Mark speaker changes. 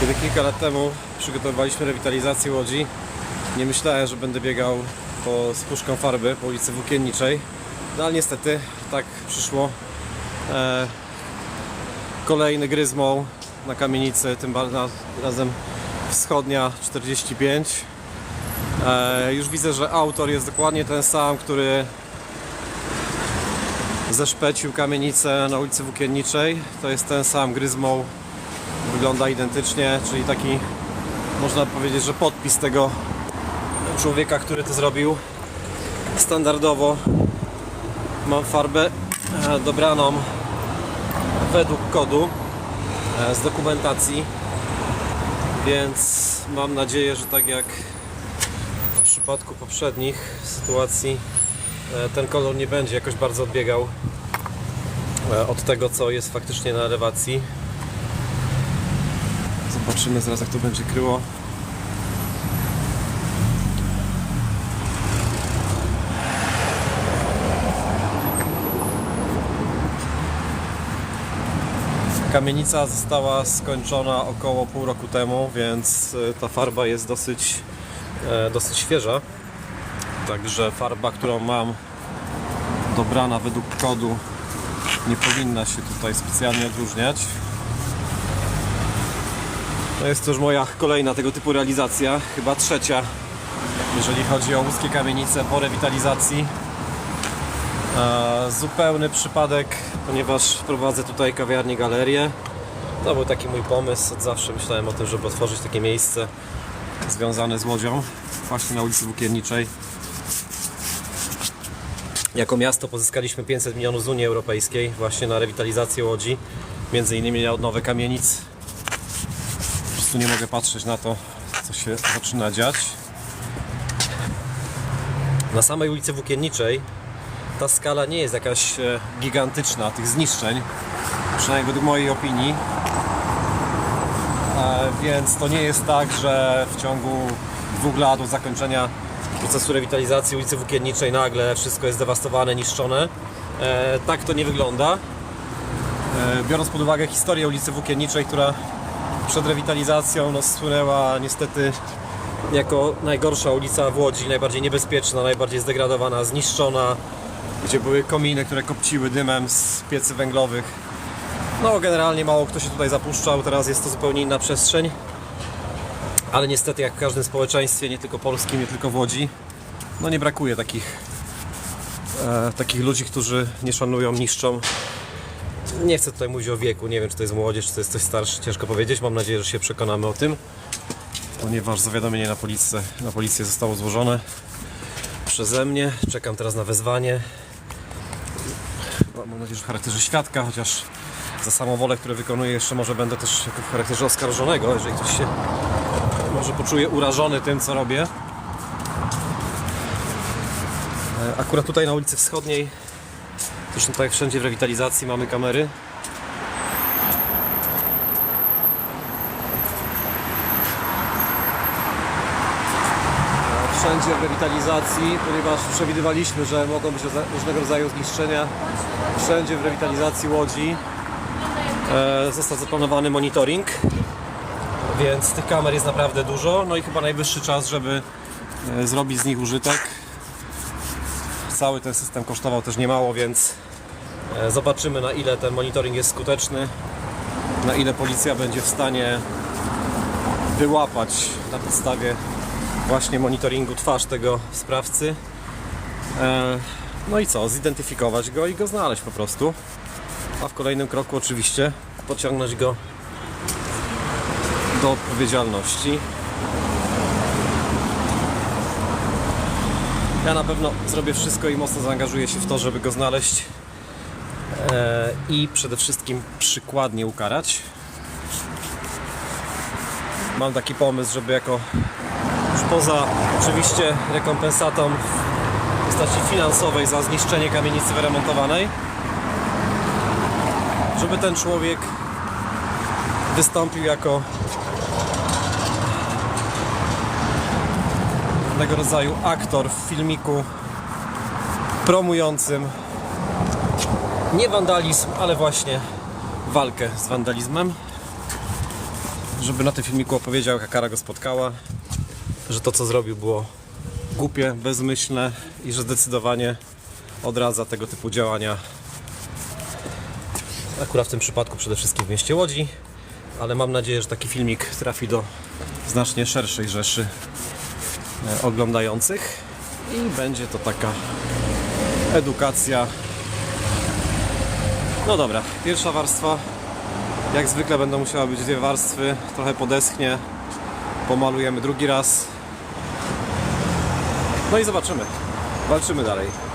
Speaker 1: Kiedy kilka lat temu przygotowywaliśmy rewitalizację Łodzi, nie myślałem, że będę biegał po, z farby po ulicy Włókienniczej. No ale niestety tak przyszło. E, kolejny gryzmoł na kamienicy, tym razem wschodnia 45. E, już widzę, że autor jest dokładnie ten sam, który zeszpecił kamienicę na ulicy Włókienniczej. To jest ten sam gryzmoł wygląda identycznie, czyli taki można powiedzieć, że podpis tego człowieka, który to zrobił. Standardowo mam farbę e, dobraną według kodu e, z dokumentacji, więc mam nadzieję, że tak jak w przypadku poprzednich sytuacji e, ten kolor nie będzie jakoś bardzo odbiegał od tego, co jest faktycznie na elewacji. Zobaczymy zaraz jak to będzie kryło. Kamienica została skończona około pół roku temu, więc y, ta farba jest dosyć, e, dosyć świeża. Także farba, którą mam dobrana według kodu nie powinna się tutaj specjalnie odróżniać. To jest też moja kolejna tego typu realizacja, chyba trzecia, jeżeli chodzi o łódzkie kamienice po rewitalizacji. E, zupełny przypadek, ponieważ prowadzę tutaj kawiarnię, galerię. To był taki mój pomysł, od zawsze myślałem o tym, żeby otworzyć takie miejsce związane z Łodzią, właśnie na ulicy Włókienniczej. Jako miasto pozyskaliśmy 500 milionów z Unii Europejskiej właśnie na rewitalizację Łodzi, między innymi na odnowę kamienic prostu nie mogę patrzeć na to, co się zaczyna dziać. Na samej ulicy Włókienniczej ta skala nie jest jakaś e, gigantyczna tych zniszczeń, przynajmniej według mojej opinii. E, Więc to nie jest tak, że w ciągu dwóch lat od zakończenia procesu rewitalizacji ulicy Włókienniczej nagle wszystko jest dewastowane, niszczone. E, Tak to nie wygląda. Biorąc pod uwagę historię ulicy Włókienniczej, która przed rewitalizacją no, słynęła niestety jako najgorsza ulica w Łodzi, najbardziej niebezpieczna, najbardziej zdegradowana, zniszczona, gdzie były kominy, które kopciły dymem z piecy węglowych. No generalnie mało kto się tutaj zapuszczał, teraz jest to zupełnie inna przestrzeń. Ale niestety jak w każdym społeczeństwie, nie tylko polskim, nie tylko w Łodzi, no nie brakuje takich, e, takich ludzi, którzy nie szanują, niszczą nie chcę tutaj mówić o wieku, nie wiem czy to jest młodzież, czy to jest coś starszy, ciężko powiedzieć. Mam nadzieję, że się przekonamy o tym, ponieważ zawiadomienie na policję, na policję zostało złożone przeze mnie. Czekam teraz na wezwanie. No, Mam nadzieję, że w charakterze świadka, chociaż za samowolę, które wykonuję, jeszcze może będę też w charakterze oskarżonego, jeżeli ktoś się może poczuje urażony tym, co robię. E, Akurat tutaj na ulicy Wschodniej Zresztą tak wszędzie w rewitalizacji mamy kamery. Wszędzie w rewitalizacji, ponieważ przewidywaliśmy, że mogą być różnego rodzaju zniszczenia, wszędzie w rewitalizacji Łodzi e, został zaplanowany monitoring, więc tych kamer jest naprawdę dużo. No i chyba najwyższy czas, żeby e, zrobić z nich użytek. Cały ten system kosztował też niemało, więc E, Zobaczymy na ile ten monitoring jest skuteczny, na ile policja będzie w stanie wyłapać na podstawie właśnie monitoringu twarz tego sprawcy. E, No i co, zidentyfikować go i go znaleźć po prostu. A w kolejnym kroku oczywiście pociągnąć go do odpowiedzialności. Ja na pewno zrobię wszystko i mocno zaangażuję się w to, żeby go znaleźć e, i przede wszystkim przykładnie ukarać. Mam taki pomysł, żeby jako już poza oczywiście rekompensatą w postaci finansowej za zniszczenie kamienicy wyremontowanej, żeby ten człowiek wystąpił jako pewnego rodzaju aktor w filmiku promującym nie wandalizm, ale właśnie walkę z wandalizmem. żeby na tym filmiku opowiedział, jaka kara go spotkała, że to, co zrobił, było głupie, bezmyślne i że zdecydowanie odradza tego typu działania. Akurat w tym przypadku przede wszystkim w mieście Łodzi, ale mam nadzieję, że taki filmik trafi do znacznie szerszej rzeszy oglądających i będzie to taka edukacja. No dobra, pierwsza warstwa. Jak zwykle będą musiały być dwie warstwy, trochę podeschnie. Pomalujemy drugi raz. No i zobaczymy. Walczymy dalej.